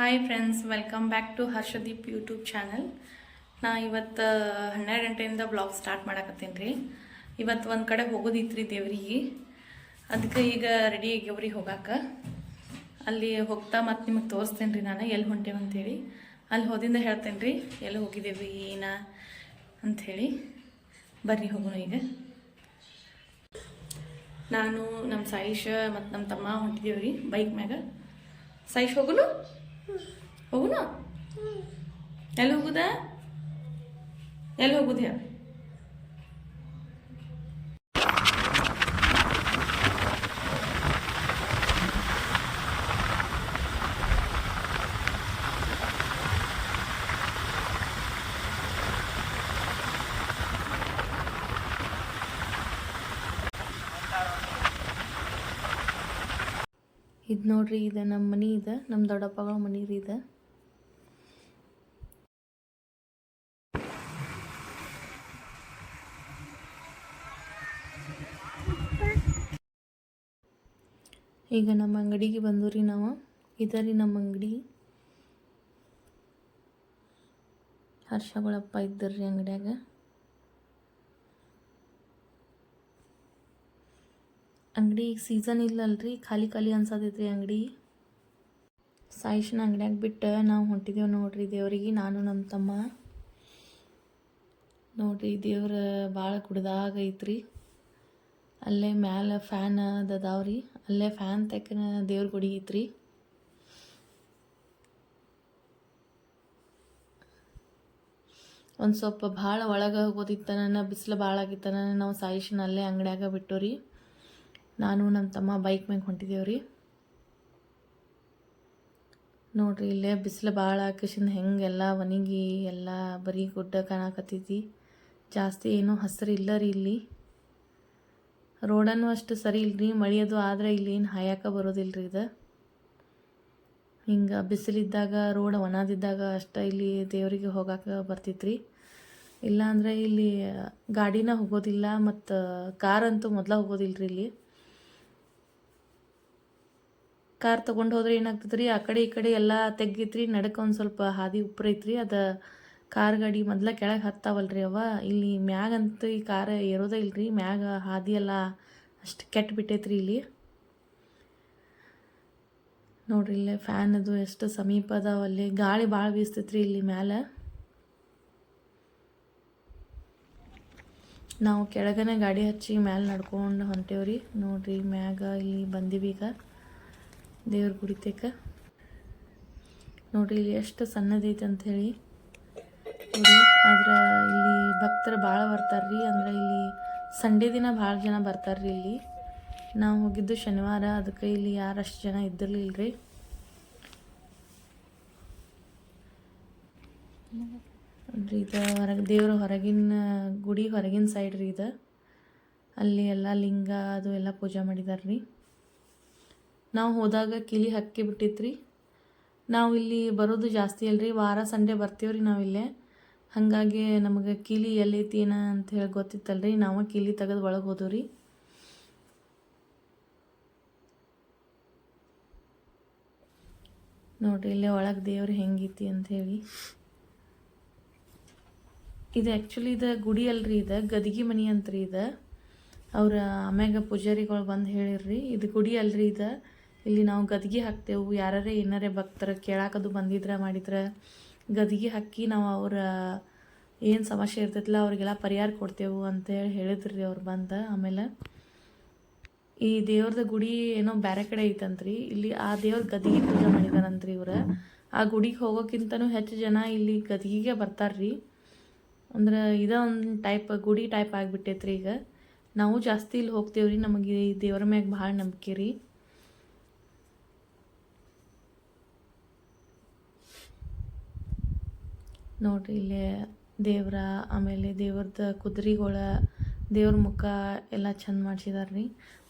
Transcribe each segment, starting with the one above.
Hi friends welcome back to Harshadeep YouTube channel ನಾ ಇವತ್ತು ಹನ್ನೆರಡು ಗಂಟೆಯಿಂದ ಬ್ಲಾಗ್ ಸ್ಟಾರ್ಟ್ ಮಾಡಕತ್ತೀನಿ ರೀ. ಇವತ್ತು ಒಂದು ಕಡೆ ಹೋಗೋದಿತ್ರಿ ದೇವ್ರಿಗೆ. ಅದಕ್ಕೆ ಈಗ ರೆಡಿ ಆಗ್ಯವ್ರಿ ಹೋಗಾಕ. ಅಲ್ಲಿ ಹೋಗ್ತಾ ಮತ್ತು ನಿಮಗೆ ತೋರಿಸ್ತೇನೆ ರೀ ನಾನು ಎಲ್ಲಿ ಹೊಂಟೇವೆ ಅಂತೇಳಿ. ಅಲ್ಲಿ ಹೋದಿಂದ ಹೇಳ್ತೇನೆ ರೀ ಎಲ್ಲಿ ಹೋಗಿದ್ದೇವೆ, ಏನ ಅಂಥೇಳಿ ಬರ್ರಿ ಹೋಗೋಣ ಈಗ. ನಾನು ನಮ್ಮ ಸಾಯಿಶ ಮತ್ತು ನಮ್ಮ ತಮ್ಮ ಹೊಂಟಿದ್ದೇವ್ರಿ ರೀ ಬೈಕ್ ಮ್ಯಾಗ. ಸಾಯಿಶ್ ಹೋಗುನು? ಹೋಗುನ ಎಲ್ಲಿ ಹೋಗುದ ಎಲ್ಲಿ ಹೋಗುದು ಇದು ನೋಡ್ರಿ, ಇದು ನಮ್ಮ ಮನೆ ಇದೆ ನಮ್ಮ ದೊಡ್ಡಪ್ಪಗಳ ಮನೆ ರೀ ಇದು. ಈಗ ನಮ್ಮ ಅಂಗಡಿಗೆ ಬಂದು ರೀ ನಾವು. ಇದರಿ ನಮ್ಮ ಅಂಗಡಿ. ಹರ್ಷಗಳಪ್ಪ ಇದ್ದರ್ರಿ ಅಂಗಡ್ಯಾಗ. ಅಂಗಡಿ ಈಗ ಸೀಸನ್ ಇಲ್ಲಲ್ರಿ, ಖಾಲಿ ಖಾಲಿ ಅನ್ಸತೈತ್ರಿ ಅಂಗಡಿ. ಸಾಯಿಶನ ಅಂಗಡಿಯಾಗ ಬಿಟ್ಟು ನಾವು ಹೊಂಟಿದ್ದೇವೆ ನೋಡ್ರಿ ದೇವರಿಗೆ, ನಾನು ನಮ್ಮ ತಮ್ಮ. ನೋಡ್ರಿ ದೇವ್ರ ಭಾಳ ಕುಡ್ದಾಗ ಐತ್ರಿ. ಅಲ್ಲೇ ಮ್ಯಾಲ ಫ್ಯಾನ್ ಅದಾವ್ರಿ, ಅಲ್ಲೇ ಫ್ಯಾನ್ ತೆಕ್ಕನ ದೇವ್ರ ಗುಡಿ ಐತ್ರಿ. ಒಂದು ಸ್ವಲ್ಪ ಭಾಳ ಒಳಗೆ ಹೋಗೋದಿತ್ತನ ಬಿಸಿಲು ಭಾಳ ಆಗಿತ್ತನ ನಾವು ಸಾಯಿಶನ ಅಲ್ಲೇ ಅಂಗಡಿಯಾಗ ಬಿಟ್ಟು ರೀ ನಾನು ನಮ್ಮ ತಮ್ಮ ಬೈಕ್ ಮ್ಯಾಗ ಹೊಂಟಿದ್ದೇವೆ ರೀ. ನೋಡ್ರಿ ಇಲ್ಲೇ ಬಿಸಿಲು ಭಾಳ ಆಕೇಶಿಂದ ಹೆಂಗೆಲ್ಲ ಒಣಗಿ ಎಲ್ಲ ಬರೀ ಗುಡ್ಡ ಕಾಣಕತ್ತೈತಿ. ಜಾಸ್ತಿ ಏನೂ ಹಸಿರು ಇಲ್ಲ ರೀ ಇಲ್ಲಿ. ರೋಡನ್ನು ಅಷ್ಟು ಸರಿ ಇಲ್ರಿ ಅದು ಆದರೆ ಇಲ್ಲಿ ಏನು ಹಾಯಾಕ ಬರೋದಿಲ್ಲ ರೀ ಇದು. ಹಿಂಗೆ ಬಿಸಿಲಿದ್ದಾಗ ರೋಡ್ ಒಣದಿದ್ದಾಗ ಅಷ್ಟೇ ಇಲ್ಲಿ ದೇವರಿಗೆ ಹೋಗಕ್ಕೆ ಬರ್ತೈತ್ರಿ. ಇಲ್ಲಾಂದರೆ ಇಲ್ಲಿ ಗಾಡಿನ ಹೋಗೋದಿಲ್ಲ ಮತ್ತು ಕಾರ್ ಅಂತೂ ಮೊದಲ ಹೋಗೋದಿಲ್ಲ ರೀ ಇಲ್ಲಿ. ಕಾರ್ ತೊಗೊಂಡು ಹೋದ್ರೆ ಏನಾಗ್ತದೆ ರೀ? ಆ ಕಡೆ ಈ ಕಡೆ ಎಲ್ಲ ತೆಗ್ಗಿತ್ರಿ ನಡಕ್ಕೆ ಒಂದು ಸ್ವಲ್ಪ ಹಾದಿ ಉಪ್ರೈತ್ರಿ ಅದು ಕಾರ್ ಗಾಡಿ ಮೊದ್ಲ ಕೆಳಗೆ ಹತ್ತಾವಲ್ರಿ ಅವ. ಇಲ್ಲಿ ಮ್ಯಾಗಂತೂ ಈ ಕಾರ್ ಏರೋದೇ ಇಲ್ರಿ, ಮ್ಯಾಗ ಹಾದಿ ಎಲ್ಲ ಅಷ್ಟು ಕೆಟ್ಟ ಬಿಟ್ಟೈತ್ರಿ ಇಲ್ಲಿ. ನೋಡ್ರಿ ಇಲ್ಲೇ ಫ್ಯಾನ್ ಅದು ಎಷ್ಟು ಸಮೀಪ ಅದಾವ ಅಲ್ಲಿ. ಗಾಳಿ ಭಾಳ ಬೀಸ್ತೈತ್ರಿ ಇಲ್ಲಿ ಮ್ಯಾಲೆ. ನಾವು ಕೆಳಗನೆ ಗಾಡಿ ಹಚ್ಚಿ ಮ್ಯಾಲೆ ನಡ್ಕೊಂಡು ಹೊಂಟೇವ್ರಿ. ನೋಡ್ರಿ ಮ್ಯಾಗ ಇಲ್ಲಿ ಬಂದೀವಿ ಈಗ ದೇವ್ರ ಗುಡಿ ತೇಕ ನೋಡ್ರಿ ಇಲ್ಲಿ ಎಷ್ಟು ಸಣ್ಣದೈತೆ ಗುಡಿ ಆದ್ರೆ ಇಲ್ಲಿ ಭಕ್ತರು ಭಾಳ ಬರ್ತಾರ್ರಿ. ಅಂದ್ರೆ ಇಲ್ಲಿ ಸಂಡೇ ದಿನ ಭಾಳ ಜನ ಬರ್ತಾರ್ರಿ ಇಲ್ಲಿ. ನಾವು ಹೋಗಿದ್ದು ಶನಿವಾರ, ಅದಕ್ಕೆ ಇಲ್ಲಿ ಯಾರಷ್ಟು ಜನ ಇದ್ದಿರಲಿಲ್ಲ ರೀ ನೋಡ್ರಿ, ಇದು ಹೊರಗೆ, ದೇವ್ರ ಹೊರಗಿನ ಗುಡಿ ಹೊರಗಿನ ಸೈಡ್ ರೀ ಇದು. ಅಲ್ಲಿ ಎಲ್ಲ ಲಿಂಗ, ಅದು ಎಲ್ಲ ಪೂಜೆ ಮಾಡಿದಾರೆ ರೀ ನಾವು ಹೋದಾಗ ಕಿಲಿ ಹಕ್ಕಿ ಬಿಟ್ಟಿತ್ರಿ. ನಾವು ಇಲ್ಲಿ ಬರೋದು ಜಾಸ್ತಿ ಅಲ್ರಿ, ವಾರ ಸಂಡೇ ಬರ್ತೀವ್ರಿ ನಾವಿಲ್ಲೇ ಹಾಗಾಗಿ ನಮಗೆ ಕೀಲಿ ಎಲ್ಲೈತಿ ಏನ ಅಂತ ಹೇಳಿ ಗೊತ್ತಿತ್ತಲ್ರಿ, ನಾವು ಕೀಲಿ ತೆಗೆದು ಒಳಗೆ ಹೋದವ್ರಿ ನೋಡ್ರಿ ಇಲ್ಲೇ ಒಳಗೆ ದೇವ್ರು ಹೆಂಗೈತಿ ಅಂತ ಹೇಳಿ. ಇದು ಆ್ಯಕ್ಚುಲಿ ಇದು ಗುಡಿ ಅಲ್ರಿ ಇದು, ಗದಗಿ ಮನಿ ಅಂತ್ರಿ ಇದು. ಅವ್ರ ಆಮ್ಯಾಗ ಪೂಜಾರಿಗಳು ಬಂದು ಹೇಳಿರ್ರಿ, ಇದು ಗುಡಿ ಅಲ್ರಿ ಇದು. ಇಲ್ಲಿ ನಾವು ಗದಗಿ ಹಾಕ್ತೇವೆ ಯಾರೇ ಏನಾರೇ ಭಕ್ತರ ಕೇಳಾಕದು ಬಂದಿದ್ರೆ ಮಾಡಿದ್ರೆ, ಗದಿಗೆ ಹಾಕಿ ನಾವು ಅವ್ರ ಏನು ಸಮಸ್ಯೆ ಇರ್ತೈತಿಲ್ಲ ಅವ್ರಿಗೆಲ್ಲ ಪರಿಹಾರ ಕೊಡ್ತೇವೆ ಅಂತೇಳಿ ರೀ ಅವ್ರು ಬಂದು ಆಮೇಲೆ. ಈ ದೇವ್ರದ ಗುಡಿ ಏನೋ ಬೇರೆ ಕಡೆ ಐತಂತ್ರಿ, ಇಲ್ಲಿ ಆ ದೇವ್ರ ಗದಿಗೆ ಪೂಜೆ ಮಾಡಿದಾರಂತ್ರಿ ಇವ್ರು. ಆ ಗುಡಿಗೆ ಹೋಗೋಕ್ಕಿಂತನೂ ಹೆಚ್ಚು ಜನ ಇಲ್ಲಿ ಗದಿಗೆ ಬರ್ತಾರ್ರಿ. ಅಂದ್ರೆ ಇದ ಒಂದು ಟೈಪ್ ಗುಡಿ ಟೈಪ್ ಆಗಿಬಿಟ್ಟೈತ್ರಿ ಈಗ. ನಾವು ಜಾಸ್ತಿ ಇಲ್ಲಿ ಹೋಗ್ತೇವ್ರಿ, ನಮಗೆ ಈ ದೇವ್ರ ಮ್ಯಾಗ ಭಾಳ ನಂಬಿಕೆ ರೀ. ನೋಡ್ರಿ ಇಲ್ಲಿ ದೇವ್ರ, ಆಮೇಲೆ ದೇವ್ರದ ಕುದುರೆಗಳ, ದೇವ್ರ ಮುಖ ಎಲ್ಲ ಚಂದ ಮಾಡ್ಸಿದಾರೆ ರೀ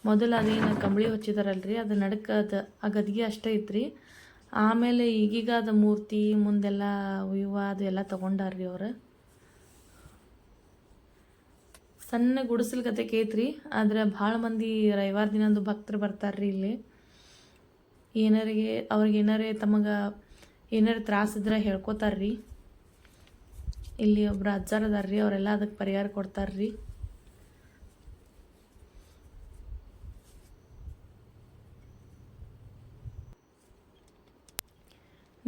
ಮೊದಲು ಅದೇನು ಕಂಬಳಿ ಹೊಚ್ಚಿದಾರಲ್ರಿ, ಅದು ನಡಕ್ಕೆ ಅದು, ಆ ಗದ್ಗೆ ಅಷ್ಟೇ ಐತ್ರಿ. ಆಮೇಲೆ ಈಗೀಗ ಅದು ಮೂರ್ತಿ, ಮುಂದೆಲ್ಲ ವಿವ ಅದು ಎಲ್ಲ ತೊಗೊಂಡಾರ್ರಿ ಅವರು. ಸಣ್ಣ ಗುಡಿಸಲು ಕತೆ ಕೇತ್ರಿ, ಆದ್ರೆ ಭಾಳ ಮಂದಿ ರವಿವಾರ ದಿನಂದು ಭಕ್ತರು ಬರ್ತಾರ್ರಿ ಇಲ್ಲಿ. ಏನಾರಿಗೆ, ಅವ್ರಿಗೆ ಏನಾರೇ ತಮಗೆ ಏನಾರು ತ್ರಾಸಿದ್ರೆ ಹೇಳ್ಕೊತಾರ್ರಿ. ಇಲ್ಲಿ ಒಬ್ರು ಅಜ್ಜಾರ್ ಅದಾರ್ರಿ, ಅವರೆಲ್ಲ ಅದಕ್ಕೆ ಪರಿಹಾರ ಕೊಡ್ತಾರ್ರಿ.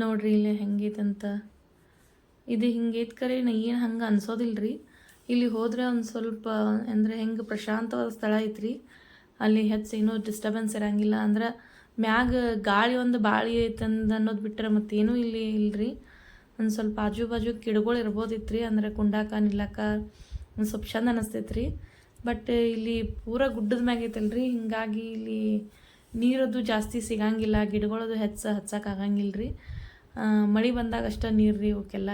ನೋಡ್ರಿ ಇಲ್ಲಿ ಹೆಂಗೈತಂತ. ಇದು ಹಿಂಗೈತೆ ಕರೆ ನಾ ಏನು ಹಂಗೆ ಅನ್ಸೋದಿಲ್ಲ ರೀ ಇಲ್ಲಿ ಹೋದ್ರೆ ಒಂದು ಸ್ವಲ್ಪ, ಅಂದರೆ ಹೆಂಗೆ ಪ್ರಶಾಂತವಾದ ಸ್ಥಳ ಐತ್ರಿ. ಅಲ್ಲಿ ಹೆಚ್ಚು ಏನೂ ಡಿಸ್ಟರ್ಬೆನ್ಸ್ ಇರೋಂಗಿಲ್ಲ, ಅಂದ್ರೆ ಮ್ಯಾಗ ಗಾಳಿ ಒಂದು ಬಾಳಿ ಐತಂದು ಅನ್ನೋದು ಬಿಟ್ಟರೆ ಮತ್ತೇನೂ ಇಲ್ಲಿ ಇಲ್ರಿ. ಒಂದು ಸ್ವಲ್ಪ ಆಜು ಬಾಜು ಗಿಡಗಳು ಇರ್ಬೋದಿತ್ತು ರೀ ಅಂದ್ರೆ ಕುಂಡಾಕ, ನಿಲ್ಲಕ ಒಂದು ಸ್ವಲ್ಪ ಚಂದ ಅನಿಸ್ತೈತೆ ರೀ ಬಟ್ ಇಲ್ಲಿ ಪೂರ ಗುಡ್ಡದ ಮ್ಯಾಗ ಐತಲ್ರಿ, ಹೀಗಾಗಿ ಇಲ್ಲಿ ನೀರದು ಜಾಸ್ತಿ ಸಿಗಂಗಿಲ್ಲ ಗಿಡಗಳದು ಹೆಚ್ಚ ಹಚ್ಚಕ್ಕೆ ಆಗಂಗಿಲ್ಲ ರೀ ಮಳೆ ಬಂದಾಗ ಅಷ್ಟೇ ನೀರು ರೀ ಅವಕ್ಕೆಲ್ಲ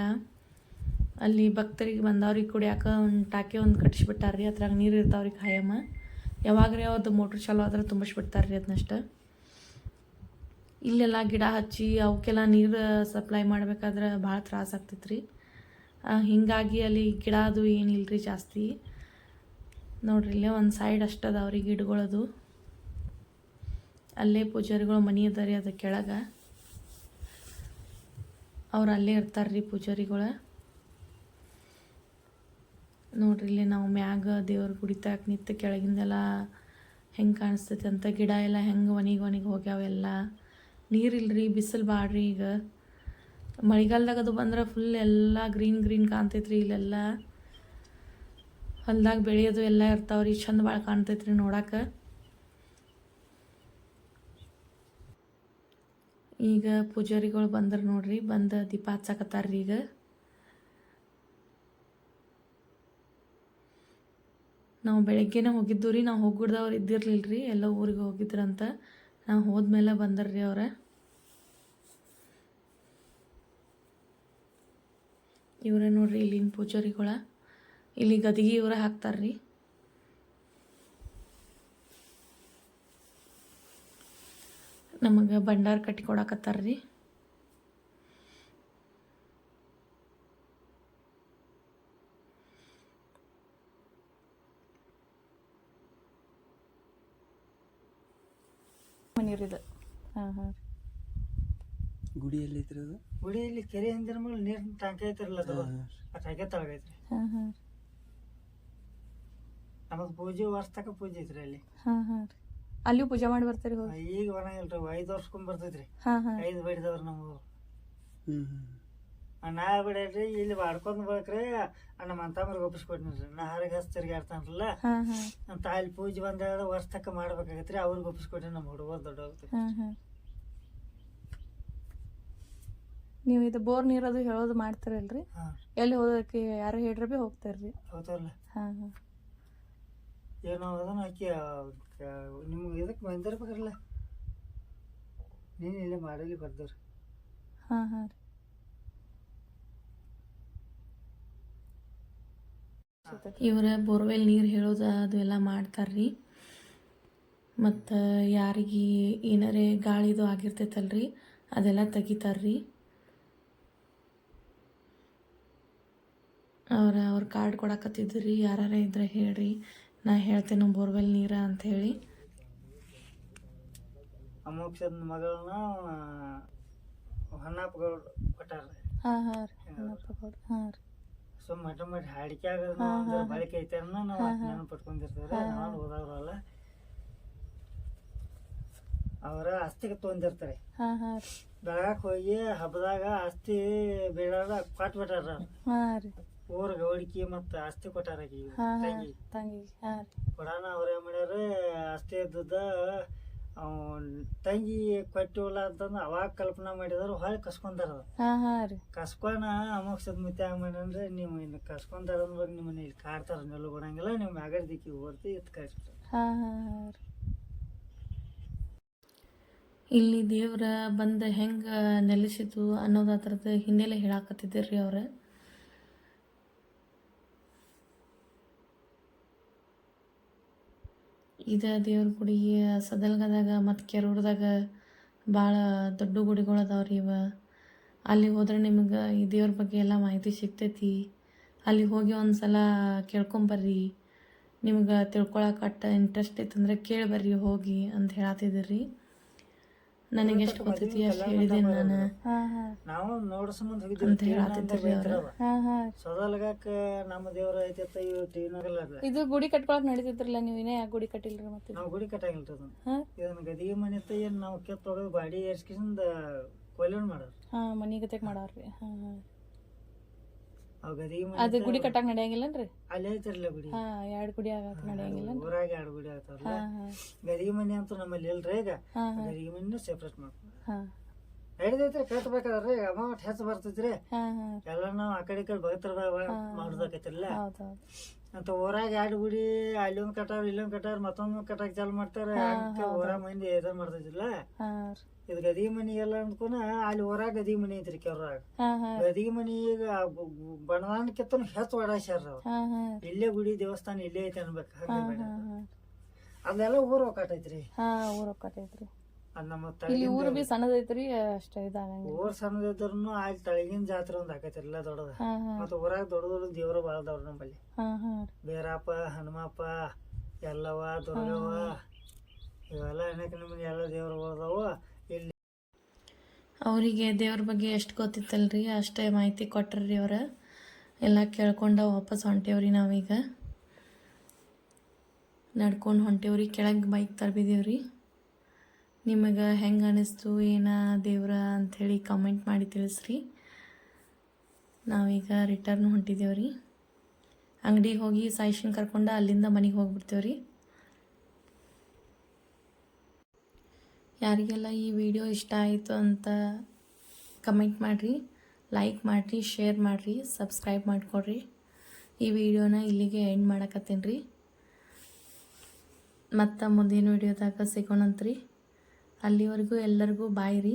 ಅಲ್ಲಿ ಭಕ್ತರಿಗೆ ಬಂದವ್ರಿಗೆ ಕುಡಿಯಾಕ ಒಂದು ಟಾಕಿ ಒಂದು ಕಟ್ಟಿಸ್ಬಿಟ್ಟಾರ್ರಿ ಅದ್ರಾಗ ನೀರು ಇರ್ತಾವ್ರಿ ಖಾಯಮ್ಮ ರೀ ಅವ್ರದ್ದು ಮೋಟ್ರ್ ಚಾಲೋ ಆದ್ರೆ ತುಂಬಿಸ್ಬಿಡ್ತಾರ್ರಿ ಅದನ್ನಷ್ಟ ಇಲ್ಲೆಲ್ಲ ಗಿಡ ಹಚ್ಚಿ ಅವಕ್ಕೆಲ್ಲ ನೀರು ಸಪ್ಲೈ ಮಾಡ್ಬೇಕಾದ್ರೆ ಭಾಳ ತ್ರಾಸ ಆಗ್ತೈತೆ ರೀ ಹೀಗಾಗಿ ಅಲ್ಲಿ ಗಿಡ ಅದು ಏನಿಲ್ಲ ರೀ ಜಾಸ್ತಿ. ನೋಡ್ರಿ, ಇಲ್ಲೇ ಒಂದು ಸೈಡ್ ಅಷ್ಟು ಅದಾವ್ರಿ ಗಿಡಗಳದು ಅಲ್ಲೇ ಪೂಜಾರಿಗಳು ಮನೆ ಅದ ರೀ ಅದ್ರ ಕೆಳಗೆ. ಅವ್ರು ಅಲ್ಲೇ ಇರ್ತಾರೆ ರೀ ಪೂಜಾರಿಗಳು. ನೋಡ್ರಿ, ಇಲ್ಲಿ ನಾವು ಮ್ಯಾಗ ದೇವ್ರ ಗುಡಿತಾಕ ನಿಂತು ಕೆಳಗಿಂದೆಲ್ಲ ಹೆಂಗೆ ಕಾಣಿಸ್ತೈತೆ ಅಂತ ಗಿಡ ಎಲ್ಲ ಹೆಂಗೆ ಒಣಗಿ ಒಣಗಿ ಹೋಗ್ಯಾವೆಲ್ಲ ನೀರಿಲ್ರಿ, ಬಿಸಿಲು ಬಾಡ್ರಿ ಈಗ. ಮಳೆಗಾಲದಾಗ ಅದು ಬಂದ್ರೆ ಫುಲ್ ಎಲ್ಲ ಗ್ರೀನ್ ಗ್ರೀನ್ ಕಾಣ್ತೈತ್ರಿ ಇಲ್ಲೆಲ್ಲ. ಹೊಲ್ದಾಗ ಬೆಳೆಯೋದು ಎಲ್ಲ ಇರ್ತಾವ್ರಿ, ಚಂದ ಭಾಳ ಕಾಣ್ತೈತ್ರಿ ನೋಡಕ್ಕೆ ಈಗ ಪೂಜಾರಿಗಳು ಬಂದ್ರೆ ನೋಡ್ರಿ, ಬಂದು ದೀಪ ಹಚ್ಚಾಕತ್ತಾರ್ರಿ ಈಗ. ನಾವು ಬೆಳಗ್ಗೆನೇ ಹೋಗಿದ್ದು ರೀ ನಾವು ಹೋಗಿಡ್ದವ್ರು ಇದ್ದಿರಲಿಲ್ಲ ರೀ ಎಲ್ಲ ಊರಿಗೆ ಹೋಗಿದ್ರಂತ. ನಾವು ಹೋದ್ಮೇಲೆ ಬಂದರ್ರಿ ಅವ್ರೆ. ಇವರೇ ನೋಡ್ರಿ ಇಲ್ಲಿನ ಪೂಜಾರಿಗಳ. ಇಲ್ಲಿ ಗದಿಗೆ ಹಾಕ್ತಾರೆ ಹಾಕ್ತಾರ್ರಿ. ನಮಗೆ ಭಂಡಾರ ಕಟ್ಟಿ ಕೊಡಾಕತ್ತಾರ್ರಿ. ನೀರಿದು ಹಾಂ ಹಾಂ. ಗುಡಿ ಎಲ್ಲಿ ಐತ್ರಿ ಅದು ಗುಡಿ ಇಲ್ಲಿ ಕೆರೆ ಅಂದ್ರ ಮೇಲೆ ನೀರಿನ ಟ್ಯಾಂಕ್ ಐತಿರಲ್ಲ ಅದು? ಆ ಟ್ಯಾಂಕೆ ತಳಗೈತ್ರಿ ಹಾಂ ಹಾಂ. ನಮಗ್ ಪೂಜೆ ವರ್ಷ ತಕ ಪೂಜೆ ಐತ್ರಿ ಅಲ್ಲಿ. ಹಾಂ ಹಾಂ ರೀ. ಪೂಜೆ ಮಾಡಿ ಬರ್ತೀರಿ ಈಗ ಬರಂಗಿಲ್ರಿ ಐದು ವರ್ಷಕ್ಕೊಮ್ಮೆ ಬರ್ತೈತ್ರಿ. ಹಾಂ ಹಾಂ. ಐದು ಬಡಿದವ್ರು ನಮಗೂ ಹ್ಮ್ ಹ್ಮ್. ಆ, ನಾ ಬಿಡ್ರಿ ಇಲ್ಲಿ ಬಾಡ್ಕೊಂಡ್ ಬೇಕ್ರಿ ಅಣ್ಣ ಅಂತಮ್ರಿಗೆ ಒಪ್ಪಿಸ್ಕೊಟ್ಟಿನ್ರಿ ನಾ ಹೊರಗೆ ಹಚ್ಚ ತಿರ್ಗಾಡ್ತಾನಲ್ಲ ತಾಯಿ ಪೂಜೆ ಬಂದ ವರ್ಷ ತಕ್ಕ ಮಾಡ್ಬೇಕಾಗತ್ರಿ ಅವ್ರಿಗೆ ಒಪ್ಪಿಸ್ಕೊಡ್ರಿ ನಮ್ಮ ಹುಡುಗ ದೊಡ್ಡ ನೀವು ಇದು ಬೋರ್ ನೀರದು ಹೇಳೋದು ಮಾಡ್ತೀರಲ್ರಿ? ಎಲ್ಲಿ ಹೋದಕ್ಕೆ ಯಾರು ಹೇಳ್ರಿ ಬಿ ಹೋಗ್ತಾರ್ರಿ. ಹೌದಲ್ಲ ಹಾಂ ಹಾಂ. ಏನೋ ಅದನ್ನ ಹಾಕಿ ನಿಮ್ಗೆ ಇದಕ್ಕೆ ಬಂದಿರ್ಬೇಕಲ್ಲ ನೀನು ಇಲ್ಲೇ ಮಾಡಲಿ ಬರ್ದವ್ರಿ. ಹಾಂ ಹಾಂ ರೀ. ಇವರ ಬೋರ್ವೆಲ್ ನೀರು ಹೇಳೋದು ಅದು ಎಲ್ಲ ಮಾಡ್ತಾರ್ರಿ. ಮತ್ತು ಯಾರಿಗೆ ಏನಾರೇ ಗಾಳಿದು ಆಗಿರ್ತೈತಲ್ರಿ ಅದೆಲ್ಲ ತೆಗಿತಾರ್ರಿ. ಅವ್ರ ಅವ್ರ ಕಾರ್ಡ್ ಕೊಡಕತ್ತಿದ್ದು ರೀ ಯಾರ ಇದ್ರೆ ಹೇಳ್ರಿ ನಾ ಹೇಳ್ತೇನೆ ಬೋರ್ವೆಲ್ ನೀರ ಅಂತ ಹೇಳಿ. ಅಮೋಕ್ಷದ ಮಗಳನ್ನ ಕೊಟ್ಟಾರ ಹಾಂ ಹಾಂ ರೀ ಹಾಂ ರೀ. ಸುಮ್ ಮಠ ಮಠ ಹಾಡಿಕೆ ಬಳಕೆ ಐತೆ ನಾವು. ನೆನಪು ಹಾ. ನಾವು ಹೋದವ್ರಲ್ಲ ಅವರ ಆಸ್ತಿಗೆ ತೊಗೊಂಡಿರ್ತಾರೆ. ಬೆಳಗಾಕ್ ಹೋಗಿ ಹಬ್ಬದಾಗ ಆಸ್ತಿ ಬೇಡಾರ ಕೊಟ್ಬಿಟ್ಟಾರ ಬಿಟ್ಟಾರ ಊರ ಗೌಡಿಕಿ ಮತ್ತ ಆಸ್ತಿ ಕೊಟ್ಟಾರ ತಂಗಿ ಕೊಡಾನ ಅವ್ರ ಏನ್ ಮಾಡ್ಯಾರ ಆಸ್ತಿ ಇದ್ದದ ತಂಗಿ ಕೊಟ್ಟಿವಲ್ಲ ಅಂತಂದು ಅವಾಗ ಕಲ್ಪನಾ ಮಾಡಿದ್ರು ಹೊಳ್ಳಿ ಕಸ್ಕೊಂಡಾರ. ಹಾಂ ಹಾಂ ರೀ. ಕಸ್ಕೊನ ಅಮೋಕ್ಷದ ಮಿತಿ ಮಾಡ್ರಿ ನೀವು ಇನ್ನು ಕಸ್ಕೊಂಡಾರ ಅಂದ್ವಾಗ ನಿಮ್ಮನ್ನ ಇಲ್ಲಿ ಕಾಡ್ತಾರ ನೆಲ್ಲು ಕೊಡಂಗಿಲ್ಲ ನೀವು ಮ್ಯಾಗಡ ದಿಕ್ಕಿ ಹೋಗ್ತಿ ಇತ್ ಕಳಿಸ್ಬಿಟ್ರ ಹಾಂ ಹಾಂ ಹಾಂ ರೀ. ಇಲ್ಲಿ ದೇವ್ರ ಬಂದ ಹೆಂಗೆ ನೆಲೆಸಿತು ಅನ್ನೋದು ಅದ್ರದ್ದು ಹಿನ್ನೆಲೆ ಹೇಳಾಕತ್ತಿದ್ದೀರಿ ಅವ್ರ. ಇದ ದೇವ್ರ ಗುಡಿ ಸದಲ್ಗದಾಗ ಮತ್ತು ಕೆರೂರ್ದಾಗ ಭಾಳ ದೊಡ್ಡ ಗುಡಿಗಳು ಅದಾವ್ರಿ ಇವ. ಅಲ್ಲಿ ಹೋದ್ರೆ ನಿಮ್ಗೆ ಈ ದೇವ್ರ ಬಗ್ಗೆ ಎಲ್ಲ ಮಾಹಿತಿ ಸಿಗ್ತೈತಿ. ಅಲ್ಲಿ ಹೋಗಿ ಒಂದು ಸಲ ಕೇಳ್ಕೊಂಬರ್ರಿ ನಿಮ್ಗೆ ತಿಳ್ಕೊಳಕ್ಕೆ ಅಟ್ಟ ಇಂಟ್ರೆಸ್ಟ್ ಇತ್ತಂದ್ರೆ ಕೇಳಿ ಬರ್ರಿ ಹೋಗಿ ಅಂತ ಹೇಳತ್ತಿದ್ದೀರಿ ನನಗೆ ಎಷ್ಟು ಗೊತ್ತೈತಿ ಅಷ್ಟು ಹೇಳಿದೆ ನಾನು. ಹಾ ಹಾ. ನಾವು ನೋಡ ಸಂಬಂಧ ಅಂತ ಹೋಗಿದ್ವಿ ಹೇಳತ್ತಿದ್ರಿ ಅವ್ರು. ಹಾ ಹಾ. ಸೊದಲ್ಗಾಕ ನಮ್ಮ ದೇವರ ಐತೆ ಇವ್ ಟಿವಿನಾಗಲ್ಲ ಇದು ಗುಡಿ ಕಟ್ಕೊಳಕ್ ನಡೀತಿದ್ರಲ್ಲ ನೀವು ಇನ್ನೇ ಯಾಕೆ ಗುಡಿ ಕಟ್ಟಿಲ್ರಿ ಮತ್ತೆ? ನಾವು ಗುಡಿ ಕಟ್ಟಂಗಿಲ್ಲ ಅದನ್ನ. ಹಾ? ಇದನ್ನ ಗದಿಗೆ ಮನೆ ಏನ್ ನಾವು ಕೆತ್ತ ಹೊಡೆದು ಬಾಡಿ ಏರ್ಸ್ಕಿಂದ ಕೊಯ್ಲನ್ ಮಾಡೋರು. ಹಾ ಮನಿ ಗತೆಗೆ ಮಾಡಾರ್ರಿ. ಹಾ ಹಾ. ಅದು ಗುಡಿ ಕಟ್ಟಾಕ್ ನಡೆಯಂಗಿಲ್ಲನ್ರಿ? ಅಲ್ಲೇ ಐತಿರ್ಲ ಗುಡಿ. ಹಾ ಎರಡ್ ಗುಡಿ ಆಗಾಕ ನಡೆಯಂಗಿಲ್ಲ ಊರಾಗ ಎರಡು ಗುಡಿ ಆಗ್ತಾವಲ್ಲ. ಹಾ ಮನೆ ಅಂತೂ ನಮ್ಮಲ್ಲಿ ಇಲ್ರಿ ಈಗ. ಗದಿಗೆ ಮನೆ ಸೆಪ್ರೇಟ್ ಮಾಡ್ಕೊಂಡು ಹಿಡಿದೈತ್ರಿ ಕಟ್ಬೇಕಾದ್ರಿ ಅಮೌಂಟ್ ಹೆಚ್ಚು ಬರ್ತೈತ್ರಿ. ಎಲ್ಲ ನಾವು ಆ ಕಡೆ ಈ ಕಡೆ ಭಕ್ತರದಾಗ ಮಾಡುದಾಕೈತಿಲ್ಲ. ಅಂತ ಊರಾಗ ಎರಡು ಗುಡಿ ಅಲ್ಲೊಂದ್ ಕಟ್ಟಾರ ಇಲ್ಲೊಂದ್ ಕಟ್ಟಾರ ಮತ್ತೊಂದ್ ಕಟ್ಟಾಕ ಚಾಲು ಮಾಡ್ತಾರ. ಊರಾಗ ಮಂದಿ ಇದನ್ನ ಮಾಡ್ತಿದ್ದಿಲ್ಲ ಇದು ಇದು ಮನಿ ಎಲ್ಲ ಅಂದ್ಕೊನ ಅಲ್ಲಿ ಊರಾಗ ಗದಿ ಮನಿ ಐತ್ರಿ ಕೆವ್ರಾಗ ಗದಿ ಮನಿ ಈಗ ಬಣದಾನಕ್ಕಿಂತ ಹೆಚ್ಚು ಹಾ ಇಲ್ಲೇ ಗುಡಿ ದೇವಸ್ಥಾನ ಇಲ್ಲೇ ಐತೆ ಅನ್ಬೇಕು. ಅದೆಲ್ಲ ಊರ್ ಒಕ್ಕಟ್ಟೈತ್ರಿ ಊರ ಊರ್ ಒಕ್ಕಟೈತ್ರಿ ಅದ್ ನಮ್ಮ ಇಲ್ಲಿ ಊರು ಬಿ ಸಣ್ಣದೈತ್ರಿ ಅಷ್ಟ ಇದಾಗಂಗಿಲ್ಲ ಊರ್ ಸಣ್ಣದಿದ್ರು ಅಲ್ಲಿ ತಳಗಿನ ಜಾತ್ರೆ ಒಂದ್ ಆಕೈತಿರ್ಲ ದೊಡ್ಡದ. ಹಾ ಹಾ. ಮತ್ತ ಊರಾಗ ದೊಡ್ಡ ದೊಡ್ಡ ದೇವ್ರು ಬಾಳ ನಮ್ಮಲ್ಲಿ. ಹಾ ಹಾ ಬೇರಪ್ಪ ಹನುಮಪ್ಪ ಎಲ್ಲವ ದುರ್ಗವ್ವ ಇವೆಲ್ಲ ಅನೇಕ ನಮೂನಿ ಎಲ್ಲ ದೇವ್ರುಗಳು ಅದಾವು. ಇಲ್ಲಿ ಅವರಿಗೆ ದೇವ್ರ ಬಗ್ಗೆ ಎಷ್ಟು ಗೊತ್ತಿತ್ತಲ್ರಿ ಅಷ್ಟೇ ಮಾಹಿತಿ ಕೊಟ್ರಿ ಅವ್ರ. ಎಲ್ಲ ಕೇಳ್ಕೊಂಡ ವಾಪಸ್ ಹೊಂಟೇವ್ರಿ ನಾವೀಗ. ನಡ್ಕೊಂಡು ಹೊಂಟೇವ್ರಿ ಕೆಳಗೆ ಬೈಕ್ ತರ್ಬಿದೇವ್ರಿ. ನಿಮಗೆ ಹೆಂಗೆ ಅನಿಸ್ತು, ಏನ ದೇವ್ರ ಅಂಥೇಳಿ ಕಮೆಂಟ್ ಮಾಡಿ ತಿಳಿಸ್ರಿ. ನಾವೀಗ ರಿಟರ್ನ್ ಹೊಂಟಿದ್ದೇವ್ರಿ ಅಂಗಡಿಗೆ ಹೋಗಿ ಸಾಯಿಶನ್ ಕರ್ಕೊಂಡು ಅಲ್ಲಿಂದ ಮನೆಗೆ ಹೋಗ್ಬಿಡ್ತೇವ್ರಿ ಯಾರಿಗೆಲ್ಲ ಈ ವಿಡಿಯೋ ಇಷ್ಟ ಆಯಿತು ಅಂತ ಕಮೆಂಟ್ ಮಾಡಿರಿ ಲೈಕ್ ಮಾಡಿರಿ ಶೇರ್ ಮಾಡಿರಿ ಸಬ್ಸ್ಕ್ರೈಬ್ ಮಾಡಿಕೊಡ್ರಿ. ಈ ವಿಡಿಯೋನ ಇಲ್ಲಿಗೆ ಎಂಡ್ ಮಾಡಕತ್ತೀನಿ ರೀ. ಮತ್ತು ಮುಂದಿನ ವಿಡಿಯೋದಾಗ ಸಿಗೋಣಂತ್ರಿ. ಅಲ್ಲಿವರೆಗೂ ಎಲ್ಲರಿಗೂ ಬಾಯ್ ರೀ.